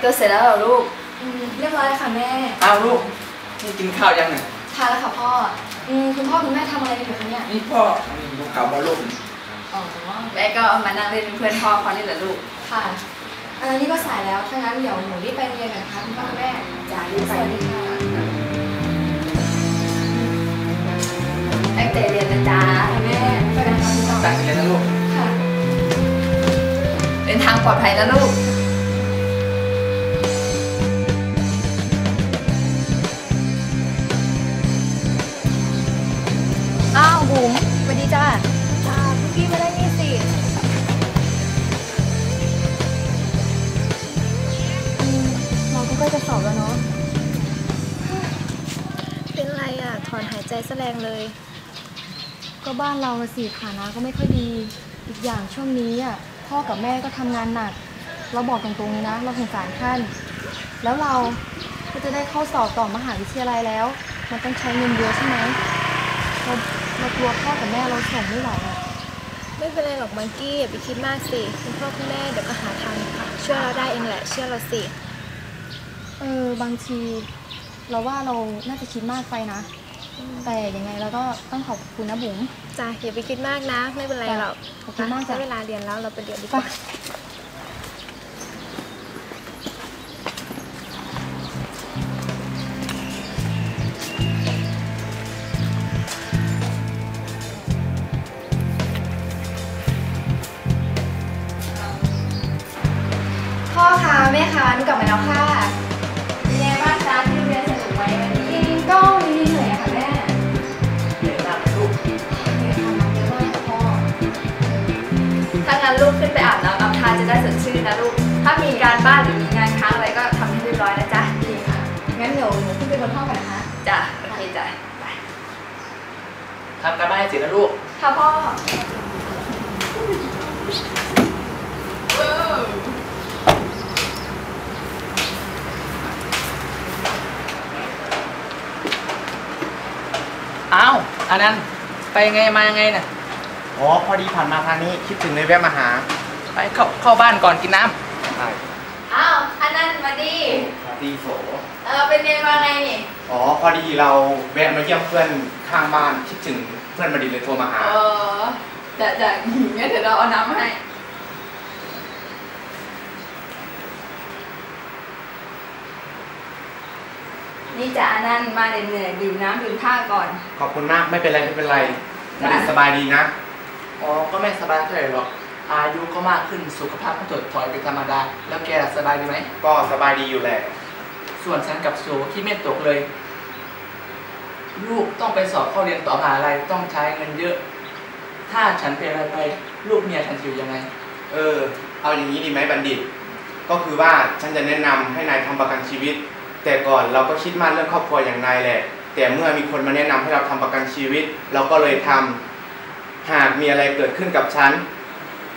แต่งตัวเสร็จแล้วเหรอลูก อืมเรียบร้อยแล้วค่ะแม่ อ้าวลูกนี่กินข้าวยังเนี่ยทานแล้วค่ะพ่อ อืมคุณพ่อคุณแม่ทำอะไรกันอยู่คะเนี่ย นี่พ่อนี่ดูข่าวบอลลูกอ๋อ แม่ก็มานั่งเล่นเป็นเพื่อนพ่อเขานี่แหละลูก ค่ะอันนี้ก็สายแล้ว ถ้างั้นเดี๋ยวหนูรีบไปโรงเรียนกันนะคะคุณพ่อคุณแม่จ้ารีบไปสวัสดีค่ะตั้งใจเรียนนะจ๊ะค่ะแม่ไปกันนะคะคุณพ่อตั้งใจเรียนนะลูก ค่ะ เดินทางปลอดภัยนะลูก บ้านเราอะสิฐานะก็ไม่ค่อยดี อีกอย่างช่วงนี้อะพ่อกับแม่ก็ทำงานหนัก เราบอกตรงๆเลยนะ เราสงสารท่าน แล้วเราก็จะได้เข้าสอบต่อมหาวิทยาลัยแล้ว มันต้องใช้เงินเยอะใช่ไหมเราเรากลัวพ่อกับแม่เราส่งไม่ไหวอะไม่เป็นไรหรอกมังกี้อย่าไปคิดมากสิคุณพ่อคุณแม่เดี๋ยวก็หาทางช่วยเราได้เองแหละเชื่อเราสิ เออบางที เราว่าเราน่าจะคิดมากไปนะ แต่ยังไงเราก็ต้องขอบคุณนะบุ๋มจ้ะอย่าไปคิดมากนะ ไม่เป็นไรหรอกขอบคุณมากจ้ะได้เวลาเรียนแล้วเราไปเรียนดีกไปว่า ได้สดชื่นนะลูก ถ้ามีการบ้านหรือมีงานค้างอะไรก็ทำให้เรียบร้อยนะจ๊ะดีค่ะ งั้นเดี๋ยวหนูขึ้นไปบนห้องก่อนนะคะจ้ะโอเคจ้ะไปทำการบ้านให้เสร็จนะลูก ค่ะพ่ออ้าวอันนั้น ไปยังไงมายังไงเนี่ยอ๋อ พอดีผ่านมาทางนี้ คิดถึงเลยแวะมาหา ไปเข้าเข้าบ้านก่อนกินน้ใช่อ้าวอันนั้นมาดีสวัสดีโส เออเป็นไงมาไงนี่อ๋อ พอดีเราแวะมาเยี่ยมเพื่อนข้างบ้านคิดถึงเพื่อนมาดีเลยโทรมาหา เออจะจะงั้นเดี๋ยวเราเอาน้ำมาให้ นี่จ้ะอันนั้นมาเหนื่อยๆดื่มน้ำดื่มท่าก่อน ขอบคุณมากไม่เป็นไรไม่เป็นไรจ้ะ มาดีสบายดีนะำอ๋อ ก็ไม่สบายเท่าไหร่หรอก อายุก็มากขึ้นสุขภาพก็ถดถอยเป็นธรรมดา แล้วแกล่ะสบายดีไหม ก็สบายดีอยู่แหละ ส่วนฉันกับโซที่ไม่ตกเลย ลูกต้องไปสอบเข้าเรียนต่อมหาลัยต้องใช้เงินเยอะ ถ้าฉันเป็นอะไรไป ลูกเมียฉันจะอยู่ยังไง เออ เอาอย่างนี้ดีไหมบัณฑิต ก็คือว่าฉันจะแนะนำให้นายทำประกันชีวิต แต่ก่อนเราก็คิดมากเรื่องครอบครัวอย่างนายแหละ แต่เมื่อมีคนมาแนะนำให้เราทำประกันชีวิต เราก็เลยทำหากมีอะไรเกิดขึ้นกับฉัน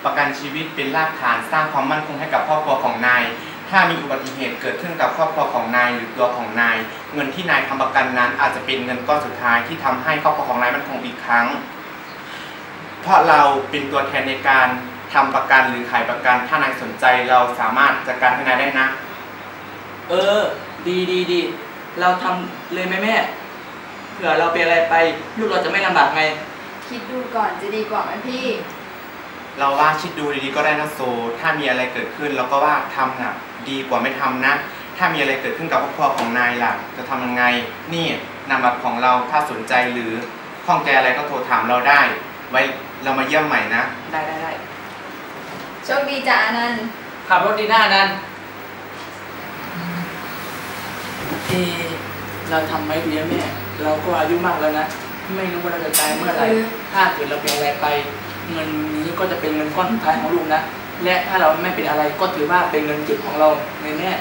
ประกันชีวิตเป็นรากฐานสร้างความมั่นคงให้กับครอบครัวของนาย ถ้ามีอุบัติเหตุเกิดขึ้นกับครอบครัวของนายหรือตัวของนาย เงินที่นายทำประกันนั้น อาจจะเป็นเงินก้อนสุดท้ายที่ทำให้ครอบครัวของนายมั่นคงอีกครั้ง เพราะเราเป็นตัวแทนในการทำประกันหรือขายประกัน ถ้านายสนใจเราสามารถจัดการให้นายได้นะ เออ ดีดีดีเราทำเลยไหมแม่เผื่อเราเป็นอะไรไป ลูกเราจะไม่ลำบากไง คิดดูก่อนจะดีกว่าไหมพี่ เราว่าคิดดูดีๆก็ได้นะโซ ถ้ามีอะไรเกิดขึ้นเราก็ว่าทำน่ะดีกว่าไม่ทำนะ ถ้ามีอะไรเกิดขึ้นกับครอบครัวของนายล่ะ จะทำยังไง นี่นามบัตรของเราถ้าสนใจหรือข้องใจอะไรก็โทรถามเราได้ ไว้เรามาเยี่ยมใหม่นะ ได้ได้ได้โชคดีจ้ะอันนั้นขับรถดีหน้านั้นเออเราทำไหมดีนะแม่ เราก็อายุมากแล้วนะ ไม่รู้ว่าเราจะตายเมื่อไหร่เออถ้าเกิดเราเป็นอะไรไป เงินนี้ก็จะเป็นเงินก้อนสุดท้ายของลูกนะ และถ้าเราไม่เป็นอะไรก็ถือว่าเป็นเงินเก็บของเราในแม่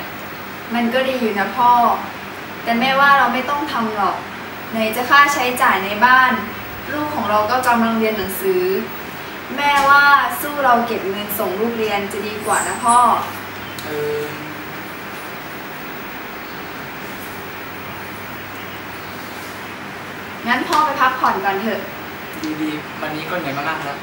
มันก็ดีอยู่นะพ่อ แต่แม่ว่าเราไม่ต้องทำหรอกไหนจะค่าใช้จ่ายในบ้าน ลูกของเราก็กำลังเรียนหนังสือ แม่ว่าสู้เราเก็บเงินส่งลูกเรียนจะดีกว่านะพ่อ เอองั้นพ่อไปพักผ่อนก่อนเถอะ ดีๆวันนี้ก็เหนื่อยมากๆแล้ว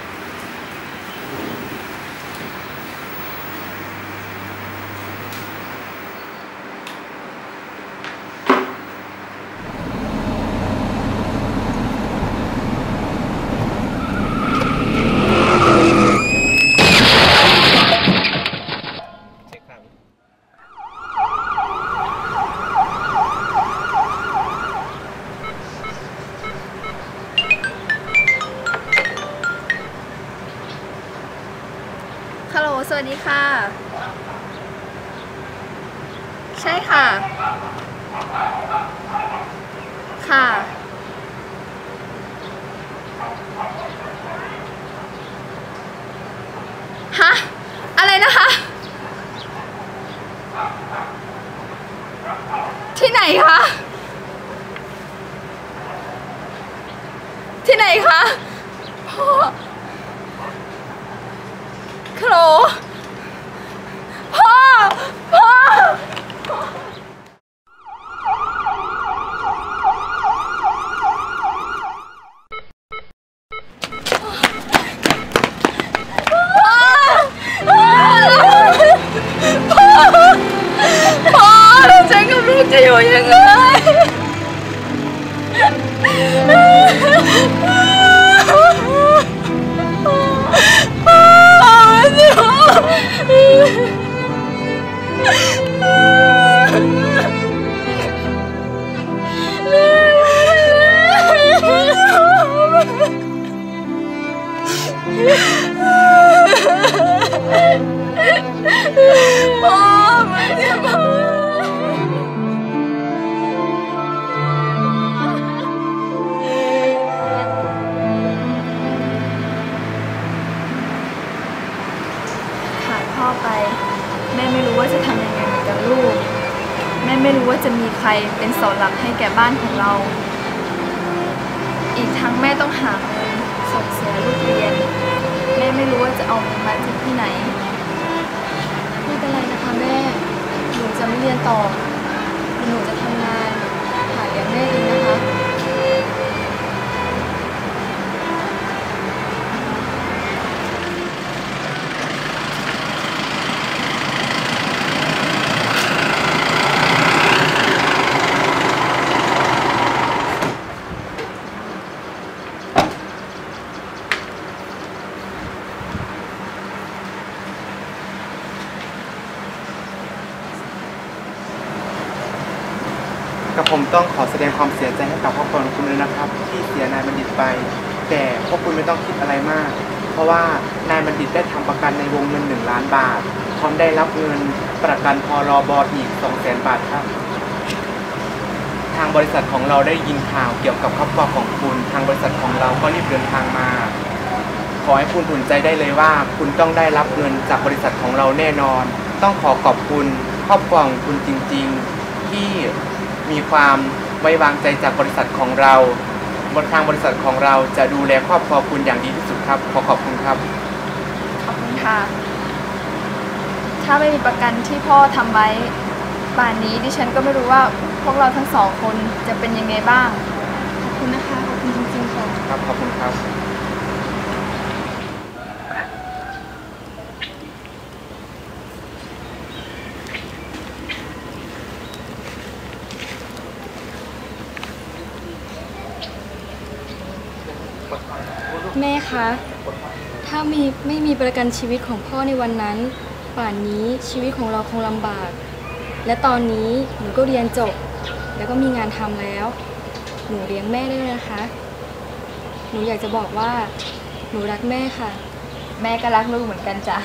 สวัสดีค่ะ ใช่ค่ะ ค่ะ ฮะ อะไรนะคะ ที่ไหนคะ ที่ไหนคะพ่อ คโลพ่อพ่อพ่อแล้ว พ่อไม่ได้พ่อขาพ่อไปแม่ไม่รู้ว่าจะทำยังไงกับลูกแม่ไม่รู้ว่าจะมีใครเป็นเสาหลักให้แก่บ้านของเรา อีกทั้งแม่ต้องหาเงินส่งเสียลูกเรียน แม่ไม่รู้ว่าจะเอาเงินมาจากที่ไหน ไม่เรียนต่อหนูจะทำงานหาเลี้ยงแม่เองนะ ผมต้องขอแสดงความเสียใจให้กับครอบครัวของคุณเลยนะครับ ที่เสียนายบัณฑิตไป แต่พวกคุณไม่ต้องคิดอะไรมาก เพราะว่านายบัณฑิตได้ทำประกันในวงเงิน 1 ล้านบาทพร้อมได้รับเงินประกันพรบอีก 2 0 0 0 0 0บาทครับ ทางบริษัทของเราได้ยินข่าวเกี่ยวกับครอบครัวของคุณ ทางบริษัทของเราก็รีบเดินทางมา ขอให้คุณอุ่นใจได้เลยว่า คุณต้องได้รับเงินจากบริษัทของเราแน่นอน ต้องขอขอบคุณครอบครัวของคุณจริง ๆ ที่ มีความไว้วางใจจากบริษัทของเราบนทางบริษัทของเราจะดูแลครอบครัวคุณอย่างดีที่สุดครับ ขอขอบคุณครับ ขอบคุณค่ะ ถ้าไม่มีประกันที่พ่อทำไว้ป่านนี้ดิฉันก็ไม่รู้ว่าพวกเราทั้งสองคนจะเป็นยังไงบ้าง ขอบคุณนะคะ ขอบคุณจริงๆค่ะ ครับ ขอบคุณครับ คะ ถ้ามีไม่มีประกันชีวิตของพ่อในวันนั้น ป่านนี้ชีวิตของเราคงลำบาก และตอนนี้หนูก็เรียนจบ แล้วก็มีงานทำแล้ว หนูเลี้ยงแม่ได้เลยนะคะ หนูอยากจะบอกว่า หนูรักแม่ค่ะ แม่ก็รักลูกเหมือนกันจ้ะ